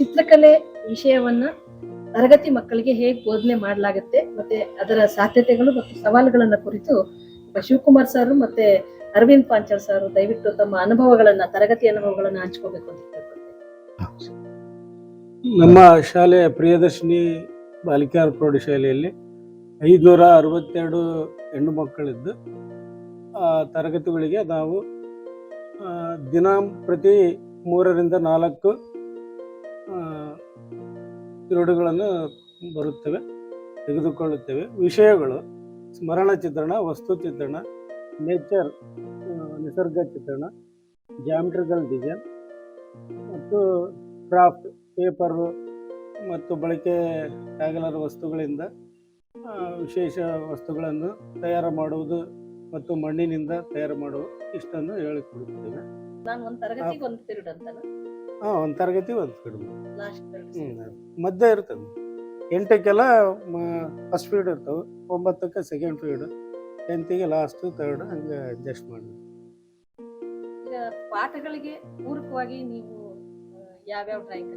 ಚಿತ್ರಕಲೆ ವಿಷಯವನ್ನ ತರಗತಿ ಮಕ್ಕಳಿಗೆ ಹೇಗೆ ಬೋಧನೆ ಮಾಡಲಾಗುತ್ತೆ ಮತ್ತೆ ಅದರ ಸಾಧ್ಯತೆಗಳು ಮತ್ತು ಸವಾಲುಗಳನ್ನ ಕುರಿತು ಶಿವಕುಮಾರ್ ಸರ್ ಮತ್ತೆ ಅರವಿಂದ್ ಪಾಂಚಾಳ್ ಸರ್ ದಯವಿಟ್ಟು ತಮ್ಮ ಅನುಭವಗಳನ್ನ, ತರಗತಿ ಅನುಭವಗಳನ್ನ ಹಂಚ್ಕೋಬೇಕು ಅಂತ ನಮ್ಮ ಶಾಲೆಯ ಪ್ರಿಯದರ್ಶಿನಿ ಬಾಲಿಕೆಯರ ಪ್ರೌಢಶಾಲೆಯಲ್ಲಿ ಐದುನೂರ ಅರವತ್ತೆರಡು ಹೆಣ್ಣು ಮಕ್ಕಳಿದ್ದು. ಆ ತರಗತಿಗಳಿಗೆ ನಾವು ದಿನ ಪ್ರತಿ ಮೂರರಿಂದ ನಾಲ್ಕು ಪಿರಿಯಡ್ಗಳನ್ನು ಬರುತ್ತವೆ, ತೆಗೆದುಕೊಳ್ಳುತ್ತೇವೆ. ವಿಷಯಗಳು, ಸ್ಮರಣ ಚಿತ್ರಣ, ವಸ್ತು ಚಿತ್ರಣ, ನೇಚರ್ ನಿಸರ್ಗ ಚಿತ್ರಣ, ಜಾಮಿಟ್ರಿಕಲ್ ಡಿಸೈನ್ ಮತ್ತು ಕ್ರಾಫ್ಟ್, ಪೇಪರು ಮತ್ತು ಬಳಕೆ ಆಗಲಾರ ವಸ್ತುಗಳಿಂದ ವಿಶೇಷ ವಸ್ತುಗಳನ್ನು ತಯಾರು ಮಾಡುವುದು ಮತ್ತು ಮಣ್ಣಿನಿಂದ ತಯಾರು ಮಾಡುವುದು ಇಷ್ಟನ್ನು ಹೇಳಿಕೊಡುತ್ತೇವೆ ಹಾಂ ಒಂದು ತರಗತಿ ಒಂದು ಕಡಿಮೆ. ಹ್ಞೂ ಮಧ್ಯ ಇರ್ತದೆ. ಎಂಟಕ್ಕೆಲ್ಲ ಫಸ್ಟ್ ಪೀರಿಯಡ್ ಇರ್ತವೆ. ಒಂಬತ್ತಕ್ಕೆ ಸೆಕೆಂಡ್ ಪೀರಿಯಡ್ ಟೆಂತಿಗೆ ಲಾಸ್ಟ್ ತರ್ಡ್ ಹಂಗೆ ಅಡ್ಜಸ್ಟ್ ಮಾಡಿ ಈಗ ಪಾಠಗಳಿಗೆ ಪೂರಕವಾಗಿ ನೀವು ಯಾವ್ಯಾವ ಡ್ರಾಯಿಂಗ್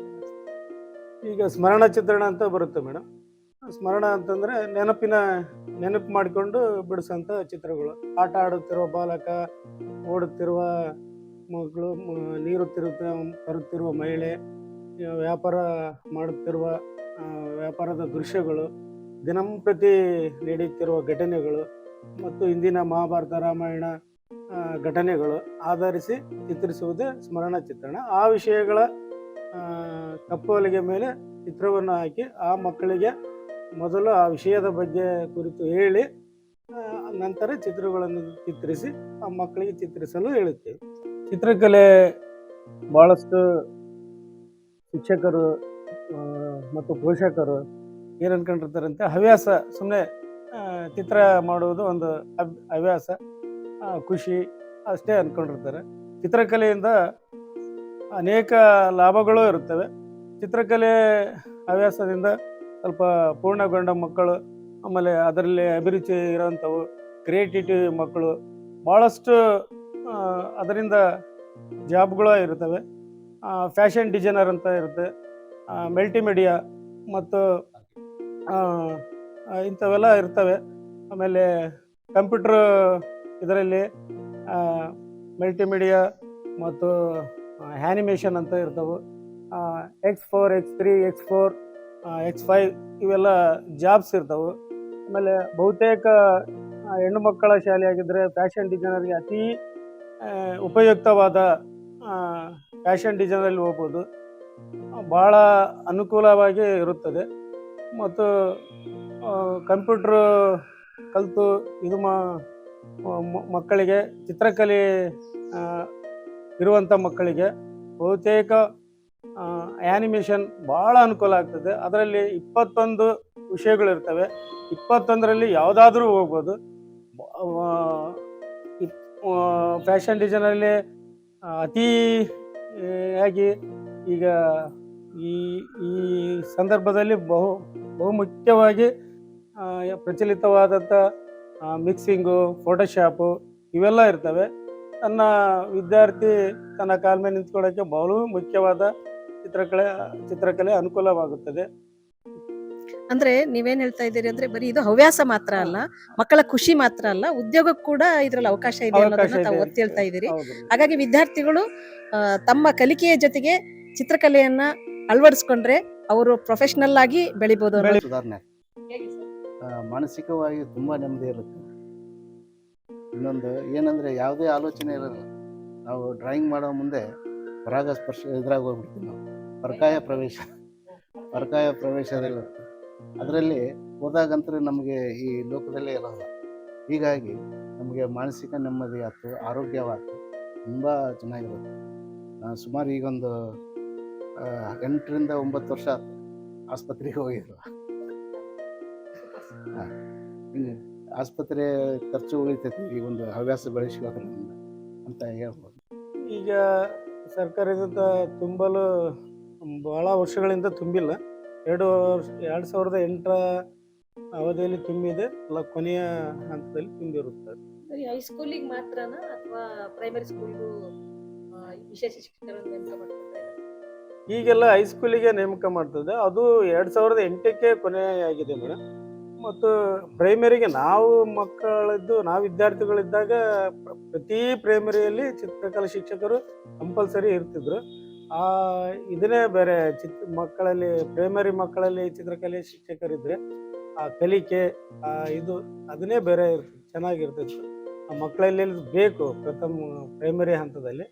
ಈಗ ಸ್ಮರಣ ಚಿತ್ರಣ ಅಂತ ಬರುತ್ತೆ ಮೇಡಮ್ ಸ್ಮರಣ ಅಂತಂದ್ರೆ ನೆನಪಿನ ನೆನಪು ಮಾಡಿಕೊಂಡು ಬಿಡಿಸೋಂಥ ಚಿತ್ರಗಳು. ಆಟ ಆಡುತ್ತಿರುವ ಬಾಲಕ ಓಡುತ್ತಿರುವ ಮಗಳು ನೀರು ತಿರುತ್ತ ತರುತ್ತಿರುವ ಮಹಿಳೆ ವ್ಯಾಪಾರ ಮಾಡುತ್ತಿರುವ ವ್ಯಾಪಾರದ ದೃಶ್ಯಗಳು ದಿನಂಪ್ರತಿ ನಡೆಯುತ್ತಿರುವ ಘಟನೆಗಳು ಮತ್ತು ಇಂದಿನ ಮಹಾಭಾರತ ರಾಮಾಯಣ ಘಟನೆಗಳು ಆಧರಿಸಿ ಚಿತ್ರಿಸುವುದೇ ಸ್ಮರಣ ಚಿತ್ರಣ. ಆ ವಿಷಯಗಳ ತಪ್ಪೊಲಿಗೆ ಮೇಲೆ ಚಿತ್ರವನ್ನು ಹಾಕಿ ಆ ಮಕ್ಕಳಿಗೆ ಮೊದಲು ಆ ವಿಷಯದ ಬಗ್ಗೆ ಕುರಿತು ಹೇಳಿ ನಂತರ ಚಿತ್ರಗಳನ್ನು ಚಿತ್ರಿಸಿ ಆ ಮಕ್ಕಳಿಗೆ ಚಿತ್ರಿಸಲು ಹೇಳುತ್ತೇವೆ. ಚಿತ್ರಕಲೆ ಭಾಳಷ್ಟು ಶಿಕ್ಷಕರು ಮತ್ತು ಪೋಷಕರು ಏನು ಅನ್ಕೊಂಡಿರ್ತಾರಂತೆ, ಹವ್ಯಾಸ ಸುಮ್ಮನೆ ಚಿತ್ರ ಮಾಡುವುದು ಒಂದು ಹವ್- ಹವ್ಯಾಸ ಖುಷಿ ಅಷ್ಟೇ ಅಂದ್ಕೊಂಡಿರ್ತಾರೆ ಚಿತ್ರಕಲೆಯಿಂದ ಅನೇಕ ಲಾಭಗಳು ಇರುತ್ತವೆ. ಚಿತ್ರಕಲೆ ಹವ್ಯಾಸದಿಂದ ಸ್ವಲ್ಪ ಪೂರ್ಣಗೊಂಡ ಮಕ್ಕಳು, ಆಮೇಲೆ ಅದರಲ್ಲಿ ಅಭಿರುಚಿ ಇರೋಂಥವು ಕ್ರಿಯೇಟಿವಿಟಿ ಮಕ್ಕಳು ಭಾಳಷ್ಟು ಅದರಿಂದ ಜಾಬ್ಗಳು ಇರ್ತವೆ. ಫ್ಯಾಷನ್ ಡಿಸೈನರ್ ಅಂತ ಇರುತ್ತೆ. ಮಲ್ಟಿಮೀಡಿಯಾ ಮತ್ತು ಇಂಥವೆಲ್ಲ ಇರ್ತವೆ. ಆಮೇಲೆ ಕಂಪ್ಯೂಟ್ರ್ ಇದರಲ್ಲಿ ಮಲ್ಟಿಮೀಡಿಯಾ ಮತ್ತು ಹ್ಯಾನಿಮೇಷನ್ ಅಂತ ಇರ್ತವೆ. X four x three x four x five ಇವೆಲ್ಲ ಜಾಬ್ಸ್ ಇರ್ತವೆ. ಆಮೇಲೆ ಬಹುತೇಕ ಹೆಣ್ಣು ಮಕ್ಕಳ ಶಾಲೆಯಾಗಿದ್ದರೆ ಫ್ಯಾಷನ್ ಡಿಸೈನರ್ಗೆ ಅತಿ ಉಪಯುಕ್ತವಾದ ಫ್ಯಾಷನ್ ಡಿಸೈನಲ್ಲಿ ಹೋಗ್ಬೋದು. ಭಾಳ ಅನುಕೂಲವಾಗಿ ಇರುತ್ತದೆ. ಮತ್ತು ಕಂಪ್ಯೂಟ್ರ್ ಕಲಿತು ಇದು ಮಕ್ಕಳಿಗೆ, ಚಿತ್ರಕಲೆ ಇರುವಂಥ ಮಕ್ಕಳಿಗೆ ಬಹುತೇಕ ಆ್ಯನಿಮೇಷನ್ ಭಾಳ ಅನುಕೂಲ ಆಗ್ತದೆ. ಅದರಲ್ಲಿ ಇಪ್ಪತ್ತೊಂದು ವಿಷಯಗಳಿರ್ತವೆ. ಇಪ್ಪತ್ತೊಂದರಲ್ಲಿ ಯಾವುದಾದ್ರೂ ಹೋಗ್ಬೋದು. ಫ್ಯಾಷನ್ ಡಿಸೈನಲ್ಲಿ ಅತಿ ಆಗಿ ಈಗ ಈ ಈ ಸಂದರ್ಭದಲ್ಲಿ ಬಹು, ಬಹುಮುಖ್ಯವಾಗಿ ಪ್ರಚಲಿತವಾದಂಥ ಮಿಕ್ಸಿಂಗು, ಫೋಟೋಶಾಪು ಇವೆಲ್ಲ ಇರ್ತವೆ. ತನ್ನ ವಿದ್ಯಾರ್ಥಿ ತನ್ನ ಕಾಲ ಮೇಲೆ ನಿಂತ್ಕೊಳ್ಳೋಕ್ಕೆ ಬಹಳ ಮುಖ್ಯವಾದ ಚಿತ್ರಕಲೆ ಚಿತ್ರಕಲೆ ಅನುಕೂಲವಾಗುತ್ತದೆ. ಅಂದ್ರೆ ನೀವೇನ್ ಹೇಳ್ತಾ ಇದ್ದೀರಿ ಅಂದ್ರೆ ಬರೀ ಇದು ಹವ್ಯಾಸ ಮಾತ್ರ ಅಲ್ಲ ಮಕ್ಕಳ ಖುಷಿ ಮಾತ್ರ ಅಲ್ಲ ಉದ್ಯೋಗಕ್ಕೆ ಕೂಡ ಇದ್ರಲ್ಲಿ ಅವಕಾಶ ಇದೆ ಅನ್ನೋದನ್ನ ತಾವು ಒತ್ತಿ ಹೇಳ್ತಾ ಇದ್ದೀರಿ. ಹಾಗಾಗಿ ವಿದ್ಯಾರ್ಥಿಗಳು ತಮ್ಮ ಕಲಿಕೆಯ ಜೊತೆಗೆ ಚಿತ್ರಕಲೆಯನ್ನ ಅಳವಡಿಸ್ಕೊಂಡ್ರೆ ಅವರು ಪ್ರೊಫೆಷನಲ್ ಆಗಿ ಬೆಳಿಬಹುದು. ಸುಧಾರಣೆ ಮಾನಸಿಕವಾಗಿ ತುಂಬಾ ನೆಮ್ಮದಿ ಇರುತ್ತೆ. ಇನ್ನೊಂದು ಏನಂದ್ರೆ ಯಾವುದೇ ಆಲೋಚನೆ ಇರಲ್ಲ. ನಾವು ಡ್ರಾಯಿಂಗ್ ಮಾಡೋ ಮುಂದೆ ಪರಾಗಸ್ಪರ್ಶ ಇದ್ರಾಗ ಹೋಗ್ಬಿಡ್ತೀವಿ ನಾವು. ಪರಕಾಯ ಪ್ರವೇಶ. ಪರಕಾಯ ಪ್ರವೇಶದಲ್ಲಿರುತ್ತೆ ಅದರಲ್ಲಿ ಹೋದಾಗಂತೂ ನಮಗೆ ಈ ಲೋಕದಲ್ಲೇ ಇರೋಲ್ಲ. ಹೀಗಾಗಿ ನಮಗೆ ಮಾನಸಿಕ ನೆಮ್ಮದಿ ಆಯ್ತು ಆರೋಗ್ಯವಾಯ್ತು ತುಂಬ ಚೆನ್ನಾಗಿರುತ್ತೆ. ನಾನು ಸುಮಾರು ಈಗೊಂದು ಎಂಟರಿಂದ ಒಂಬತ್ತು ವರ್ಷ ಆಸ್ಪತ್ರೆಗೆ ಹೋಗಿದ್ರು ಹಿಂಗೆ ಆಸ್ಪತ್ರೆ ಖರ್ಚು ಉಳಿತೈತಿ, ಈ ಒಂದು ಹವ್ಯಾಸ ಬೆಳೆಸಿಕೊಳ್ಳೋದ್ರಿಂದ ಅಂತ ಹೇಳ್ಬೋದು. ಈಗ ಸರ್ಕಾರದಿಂದ ತುಂಬಲು ಭಾಳ ವರ್ಷಗಳಿಂದ ತುಂಬಿಲ್ಲ. ಎರಡು ವರ್ಷ ಎರಡು ಸಾವಿರದ ಎಂಟರ ಅವಧಿಯಲ್ಲಿ ತುಂಬಿದೆ. ಅಲ್ಲ ಕೊನೆಯ ಹಂತದಲ್ಲಿ ತುಂಬಿರುತ್ತೆ ಬರೀ ಹೈಸ್ಕೂಲಿಗೆ ಮಾತ್ರನಾ ಅಥವಾ ಪ್ರೈಮರಿ ಸ್ಕೂಲ್ಗೂ ವಿಶೇಷ ಶಿಕ್ಷಕರನ್ನು ನೇಮಕ ಈಗೆಲ್ಲ ಹೈಸ್ಕೂಲಿಗೆ ನೇಮಕ ಮಾಡ್ತದೆ ಅದು ಎರಡು ಸಾವಿರದ ಎಂಟಕ್ಕೆ ಕೊನೆಯಾಗಿದೆ ಮೇಡಮ್. ಮತ್ತು ಪ್ರೈಮರಿಗೆ ನಾವು ಮಕ್ಕಳಿದ್ದು ನಾವು ವಿದ್ಯಾರ್ಥಿಗಳಿದ್ದಾಗ ಪ್ರತಿ ಪ್ರೈಮರಿಯಲ್ಲಿ ಚಿತ್ರಕಲಾ ಶಿಕ್ಷಕರು ಕಂಪಲ್ಸರಿ ಇರ್ತಿದ್ರು. ಆ, ಇದನ್ನೇ ಬೇರೆ ಚಿತ್ರ ಮಕ್ಕಳಲ್ಲಿ ಪ್ರೈಮರಿ ಮಕ್ಕಳಲ್ಲಿ ಚಿತ್ರಕಲೆ ಶಿಕ್ಷಕರಿದ್ರೆ, ಆ ಕಲಿಕೆ, ಆ ಇದು, ಅದನ್ನೇ ಬೇರೆ ಇರ್ತದೆ ಚೆನ್ನಾಗಿರ್ತಿತ್ತು ಆ ಮಕ್ಕಳಲ್ಲಿ ಬೇಕು ಪ್ರಥಮ ಪ್ರೈಮರಿ ಹಂತದಲ್ಲಿ.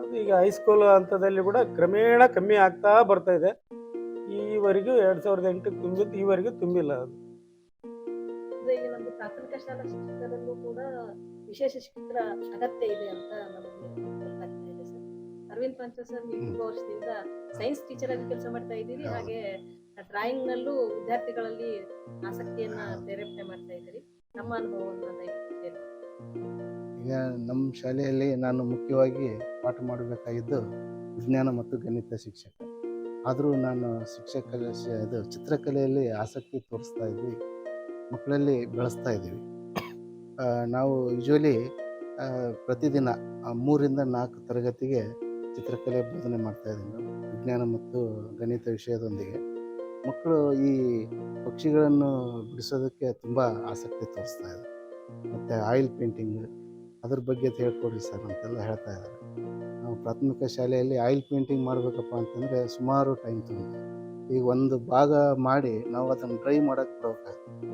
ಅದು ಈಗ ಹೈಸ್ಕೂಲ್ ಹಂತದಲ್ಲಿ ಕೂಡ ಕ್ರಮೇಣ ಕಮ್ಮಿ ಆಗ್ತಾ ಬರ್ತಾ ಇದೆ. ಈವರೆಗೂ ಎರಡ್ ಸಾವಿರದ ಎಂಟಕ್ಕೆ ತುಂಬಿದ್ದು ಈವರೆಗೂ ತುಂಬಿಲ್ಲ ಅದು. ಪ್ರಾಥಮಿಕ ಶಾಲಾ ಶಿಕ್ಷಕರಲ್ಲೂ ಕೂಡ ವಿಶೇಷ ಶಿಕ್ಷಕರ ಅಗತ್ಯ ಇದೆ ಅಂತ ನಮಗೆ ಅರವಿಂದ್ ಪಂಚ ಸರ್ ನೀವು ತುಂಬ ವರ್ಷದಿಂದ ಸೈನ್ಸ್ ಟೀಚರ್ ಆಗಿ ಕೆಲಸ ಮಾಡ್ತಾ ಇದ್ದೀರಿ. ಹಾಗೆ ಡ್ರಾಯಿಂಗ್ ನಲ್ಲೂ ವಿದ್ಯಾರ್ಥಿಗಳಲ್ಲಿ ಆಸಕ್ತಿಯನ್ನ ಪ್ರೇರೇಪಣೆ ಮಾಡ್ತಾ ಇದ್ದೀರಿ. ನಮ್ಮ ಅನುಭವವನ್ನು. ಈಗ ನಮ್ಮ ಶಾಲೆಯಲ್ಲಿ ನಾನು ಮುಖ್ಯವಾಗಿ ಪಾಠ ಮಾಡಬೇಕಾಗಿದ್ದು ವಿಜ್ಞಾನ ಮತ್ತು ಗಣಿತ ಶಿಕ್ಷಕ ಆದರೂ ನಾನು ಶಿಕ್ಷಕ ಇದು ಚಿತ್ರಕಲೆಯಲ್ಲಿ ಆಸಕ್ತಿ ತೋರಿಸ್ತಾ ಇದ್ವಿ. ಮಕ್ಕಳಲ್ಲಿ ಬೆಳೆಸ್ತಾ ಇದ್ದೀವಿ. ನಾವು ಯೂಶ್ವಲಿ ಪ್ರತಿದಿನ ಮೂರಿಂದ ನಾಲ್ಕು ತರಗತಿಗೆ ಚಿತ್ರಕಲೆ ಬೋಧನೆ ಮಾಡ್ತಾ ಇದ್ದೀನಿ. ವಿಜ್ಞಾನ ಮತ್ತು ಗಣಿತ ವಿಷಯದೊಂದಿಗೆ. ಮಕ್ಕಳು ಈ ಪಕ್ಷಿಗಳನ್ನು ಬಿಡಿಸೋದಕ್ಕೆ ತುಂಬ ಆಸಕ್ತಿ ತೋರಿಸ್ತಾ ಇದ್ದಾರೆ ಮತ್ತು ಆಯಿಲ್ ಪೇಂಟಿಂಗ್ ಅದ್ರ ಬಗ್ಗೆ ಹೇಳ್ಕೊಡ್ರಿ ಸರ್, ಅಂತೆಲ್ಲ ಹೇಳ್ತಾ ಇದ್ದಾರೆ. ನಾವು ಪ್ರಾಥಮಿಕ ಶಾಲೆಯಲ್ಲಿ ಆಯಿಲ್ ಪೇಂಟಿಂಗ್ ಮಾಡಬೇಕಪ್ಪ ಅಂತಂದರೆ ಸುಮಾರು ಟೈಮ್ ತಗೊಂಡು ಈಗ ಒಂದು ಭಾಗ ಮಾಡಿ ನಾವು ಅದನ್ನು ಡ್ರೈ ಮಾಡೋಕ್ಕೆ ಬರಬೇಕಾಗುತ್ತೆ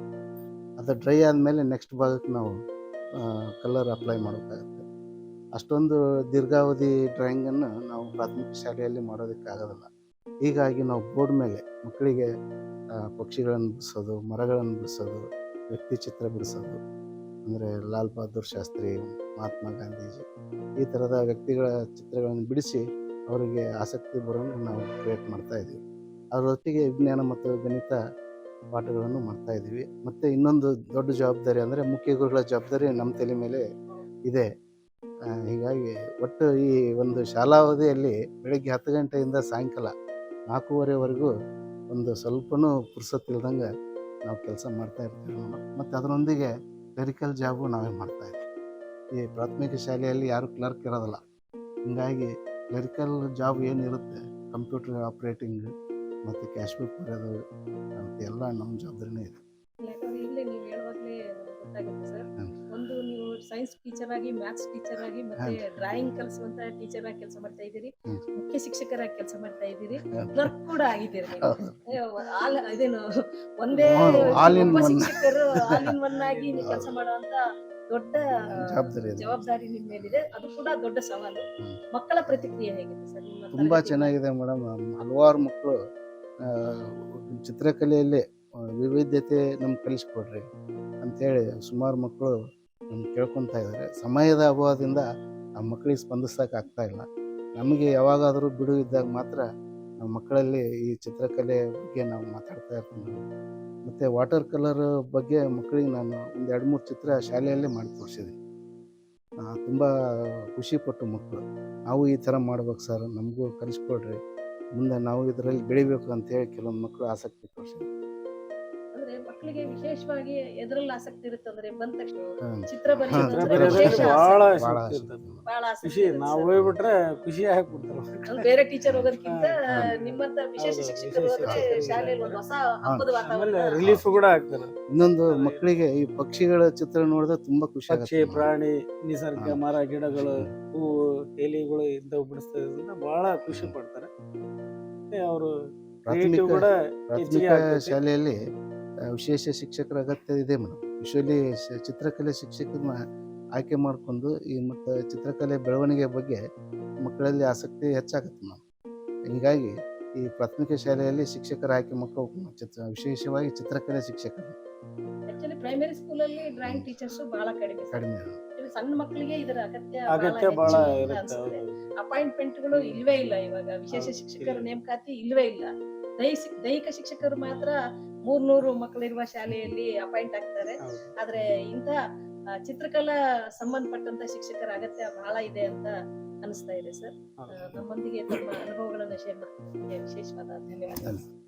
ಅದು ಡ್ರೈ ಆದಮೇಲೆ ನೆಕ್ಸ್ಟ್ ಭಾಗಕ್ಕೆ ನಾವು ಕಲರ್ ಅಪ್ಲೈ ಮಾಡಬೇಕಾಗುತ್ತೆ. ಅಷ್ಟೊಂದು ದೀರ್ಘಾವಧಿ ಡ್ರಾಯಿಂಗನ್ನು ನಾವು ಪ್ರಾಥಮಿಕ ಶಾಲೆಯಲ್ಲಿ ಮಾಡೋದಕ್ಕಾಗೋದಿಲ್ಲ. ಹೀಗಾಗಿ ನಾವು ಬೋರ್ಡ್ ಮೇಲೆ ಮಕ್ಕಳಿಗೆ ಪಕ್ಷಿಗಳನ್ನು ಬಿಡಿಸೋದು, ಮರಗಳನ್ನು ಬಿಡಿಸೋದು, ವ್ಯಕ್ತಿ ಚಿತ್ರ ಬಿಡಿಸೋದು, ಅಂದರೆ ಲಾಲ್ ಬಹದ್ದೂರ್ ಶಾಸ್ತ್ರಿ, ಮಹಾತ್ಮ ಗಾಂಧೀಜಿ, ಈ ಥರದ ವ್ಯಕ್ತಿಗಳ ಚಿತ್ರಗಳನ್ನು ಬಿಡಿಸಿ ಅವರಿಗೆ ಆಸಕ್ತಿ ಬರೋಂಗೆ ನಾವು ಕ್ರಿಯೇಟ್ ಮಾಡ್ತಾ ಇದ್ದೀವಿ. ಜೊತೆಗೆ ವಿಜ್ಞಾನ ಮತ್ತು ಗಣಿತ ಪಾಠಗಳನ್ನು ಮಾಡ್ತಾ ಇದ್ದೀವಿ. ಮತ್ತು ಇನ್ನೊಂದು ದೊಡ್ಡ ಜವಾಬ್ದಾರಿ ಅಂದರೆ ಮುಖ್ಯ ಗುರುಗಳ ಜವಾಬ್ದಾರಿ ನಮ್ಮ ತಲೆ ಮೇಲೆ ಇದೆ. ಹೀಗಾಗಿ ಒಟ್ಟು ಈ ಒಂದು ಶಾಲಾವಧಿಯಲ್ಲಿ ಬೆಳಗ್ಗೆ ಹತ್ತು ಗಂಟೆಯಿಂದ ಸಾಯಂಕಾಲ ನಾಲ್ಕೂವರೆವರೆಗೂ ಒಂದು ಸ್ವಲ್ಪನೂ ಪುರ್ಸೊತ್ತಿಲ್ದಂಗೆ ನಾವು ಕೆಲಸ ಮಾಡ್ತಾ ಇರ್ತೀವಿ ಮತ್ತು ಅದರೊಂದಿಗೆ ಕ್ಲರಿಕಲ್ ಜಾಬು ನಾವೇ ಮಾಡ್ತಾ ಇದ್ದೀವಿ ಈ ಪ್ರಾಥಮಿಕ ಶಾಲೆಯಲ್ಲಿ ಯಾರು ಕ್ಲರ್ಕ್ ಇರೋದಿಲ್ಲ. ಹಿಂಗಾಗಿ ಕ್ಲರಿಕಲ್ ಜಾಬ್ ಏನಿರುತ್ತೆ ಕಂಪ್ಯೂಟರ್ ಆಪ್ರೇಟಿಂಗ್ ಮತ್ತು ಕ್ಯಾಶ್ ಬುಕ್ ಬರೆಯೋದು ಮತ್ತು ಎಲ್ಲ ನಮ್ಮ ಜವಾಬ್ದಾರಿನೇ ಇದೆ. ಸೈನ್ಸ್ ಟೀಚರ್ ಆಗಿ ಮ್ಯಾಥ್ಸ್ ಟೀಚರ್ ಆಗಿ ಮತ್ತೆ ಡ್ರಾಯಿಂಗ್ ಕಲಿಸುವಂತ ಟೀಚರ್ ಆಗಿ ಕೆಲಸ ಮಾಡ್ತಾ ಇದ್ದೀರಿ. ಮುಖ್ಯ ಶಿಕ್ಷಕರಾಗಿ ಕೆಲಸ ಮಾಡ್ತಾ ಇದ್ದೀರಿ. ಕ್ಲರ್ಕ್ ಕೂಡ ಆಗಿದ್ದೀರಿ ಅದೇನು ಇದೇನು ಒಂದೇ. ಶಿಕ್ಷಕರು ಆಲಿನ್ ಒನ್ ಆಗಿ ಕೆಲಸ ಮಾಡುವಂತ ದೊಡ್ಡ ಜವಾಬ್ದಾರಿ ನಿಮ್ಮ ಮೇಲಿದೆ. ಅದು ಕೂಡ ದೊಡ್ಡ ಸವಾಲು. ಮಕ್ಕಳ ಪ್ರತಿಕ್ರಿಯೆ ಹೇಗಿದೆ ಸರ್ ತುಂಬಾ ಚೆನ್ನಾಗಿದೆ ಮೇಡಮ್. ಹಲವಾರು ಮಕ್ಕಳು ಚಿತ್ರಕಲೆಯಲ್ಲಿ ವಿವಿಧ್ಯತೆ ವಿವಿಧತೆ ನಮ್ಗೆ ಕಲಿಸ್ಕೊಡ್ರಿ ಅಂತೇಳಿ ಸುಮಾರು ಮಕ್ಕಳು ನಮ್ಗೆ ಕೇಳ್ಕೊತಾ ಇದ್ದಾರೆ. ಸಮಯದ ಅಭಾವದಿಂದ ಆ ಮಕ್ಕಳಿಗೆ ಸ್ಪಂದಿಸೋಕೆ ಆಗ್ತಾ ಇಲ್ಲ. ನಮಗೆ ಯಾವಾಗಾದರೂ ಬಿಡು ಇದ್ದಾಗ ಮಾತ್ರ ನಮ್ಮ ಮಕ್ಕಳಲ್ಲಿ ಈ ಚಿತ್ರಕಲೆ ಬಗ್ಗೆ ನಾವು ಮಾತಾಡ್ತಾ ಇರ್ತೀವಿ. ಮತ್ತು ವಾಟರ್ ಕಲರ್ ಬಗ್ಗೆ ಮಕ್ಕಳಿಗೆ ನಾನು ಒಂದು ಎರಡು ಮೂರು ಚಿತ್ರ ಶಾಲೆಯಲ್ಲೇ ಮಾಡಿ ತೋರಿಸಿದ್ದೀನಿ. ತುಂಬ ಖುಷಿಪಟ್ಟು ಮಕ್ಕಳು ನಾವು ಈ ಥರ ಮಾಡ್ಬೇಕು ಸರ್, ನಮಗೂ ಕಲಿಸ್ಕೊಡ್ರಿ. ಮುಂದೆ ನಾವು ಇದರಲ್ಲಿ ಬೆಳಿಬೇಕು ಅಂತೇಳಿ ಕೆಲವೊಂದು ಮಕ್ಕಳು ಆಸಕ್ತಿ ತೋರಿಸಿದ್ರು ಮಕ್ಕಳಿಗೆ ವಿಶೇಷವಾಗಿ ಎದ್ರಲ್ಲಿ ಆಸಕ್ತಿ ಇರುತ್ತಂದ್ರೆ ಬಂದ ತಕ್ಷಣ ಚಿತ್ರ ಬಹಳ ಖುಷಿ ನಾವು. ಹೋಗ್ಬಿಟ್ರೆ ಖುಷಿ ಬೇರೆ ಟೀಚರ್ ಹೋಗೋದಕ್ಕಿಂತ ನಿಮ್ಮಂತ ವಿಶೇಷ ಶಿಕ್ಷಕರು ಹೋದ್ರೆ ಶಾಲೆಯಲ್ಲಿ ಒಂದು ಹೊಸ ಹಬ್ಬದ ಆಮೇಲೆ ವಾತಾವರಣ ರಿಲೀಫ್ ಕೂಡ ಆಗ್ತಾರೆ ಇನ್ನೊಂದು ಮಕ್ಕಳಿಗೆ ಈ ಪಕ್ಷಿಗಳ ಚಿತ್ರ ನೋಡಿದ್ರೆ ತುಂಬಾ ಖುಷಿ ಪಕ್ಷಿ ಪ್ರಾಣಿ ನಿಸರ್ಗ. ಮರ ಗಿಡಗಳು ಹೂವು ಎಲಿಗಳು ಇಂಥವು ಬಿಡಿಸ್ತಾ ಇದ್ರಿಂದ ಬಹಳ ಖುಷಿ ಪಡ್ತಾರೆ. ಅವರು ಪ್ರಾಥಮಿಕ ಕೂಡ ಪ್ರಾಥಮಿಕ ಶಾಲೆಯಲ್ಲಿ ವಿಶೇಷ ಶಿಕ್ಷಕರ ಅಗತ್ಯ ಇದೆ ಮೇಡಮ್. ಯೂಶ್ವಲಿ ಚಿತ್ರಕಲೆ ಶಿಕ್ಷಕರನ್ನ ಆಯ್ಕೆ ಮಾಡಿಕೊಂಡು ಈ ಮತ್ತು ಚಿತ್ರಕಲೆ ಬೆಳವಣಿಗೆ ಬಗ್ಗೆ ಮಕ್ಕಳಲ್ಲಿ ಆಸಕ್ತಿ ಹೆಚ್ಚಾಗುತ್ತೆ ನಾವು ಹೀಗಾಗಿ ಈ ಪ್ರಾಥಮಿಕ ಶಾಲೆಯಲ್ಲಿ ಶಿಕ್ಷಕರ ಆಯ್ಕೆ ಮಕ್ಕಳು ಚಿತ್ರ ವಿಶೇಷವಾಗಿ ಚಿತ್ರಕಲೆ ಶಿಕ್ಷಕರು. ಆಕ್ಚುಲಿ ಪ್ರೈಮರಿ ಸ್ಕೂಲ್ ಅಲ್ಲಿ ಡ್ರಾಯಿಂಗ್ ಟೀಚರ್ಸ್ ಬಹಳ ಕಡಿಮೆ. ಕಡಿಮೆ ಸಣ್ಣ ಮಕ್ಕಳಿಗೆ ಇದರ ಅಗತ್ಯ ಅಗತ್ಯ ಬಹಳ ಇರುತ್ತೆ ಅಪಾಯಿಂಟ್ಮೆಂಟ್ಗಳು ಇಲ್ವೇ ಇಲ್ಲ ಇವಾಗ. ವಿಶೇಷ ಶಿಕ್ಷಕರ. ನೇಮಕಾತಿ ಇಲ್ವೇ ಇಲ್ಲ. ದೈಹಿಕ ದೈಹಿಕ ಶಿಕ್ಷಕರು ಮಾತ್ರ ಮೂರ್ನೂರು ಮಕ್ಕಳಿರುವ ಶಾಲೆಯಲ್ಲಿ ಅಪಾಯಿಂಟ್ ಆಗ್ತಾರೆ. ಆದ್ರೆ ಇಂತಹ ಆ, ಚಿತ್ರಕಲಾ ಸಂಬಂಧಪಟ್ಟಂತ ಶಿಕ್ಷಕರ ಅಗತ್ಯ ಬಹಳ ಇದೆ ಅಂತ ಅನಿಸ್ತಾ ಇದೆ ಸರ್. ನಮ್ಮೊಂದಿಗೆ ತಮ್ಮ ಅನುಭವಗಳನ್ನ ಶೇರ್ ಮಾಡ್ತೀನಿ ವಿಶೇಷವಾದ ಧನ್ಯವಾದಗಳು ಧನ್ಯವಾದ.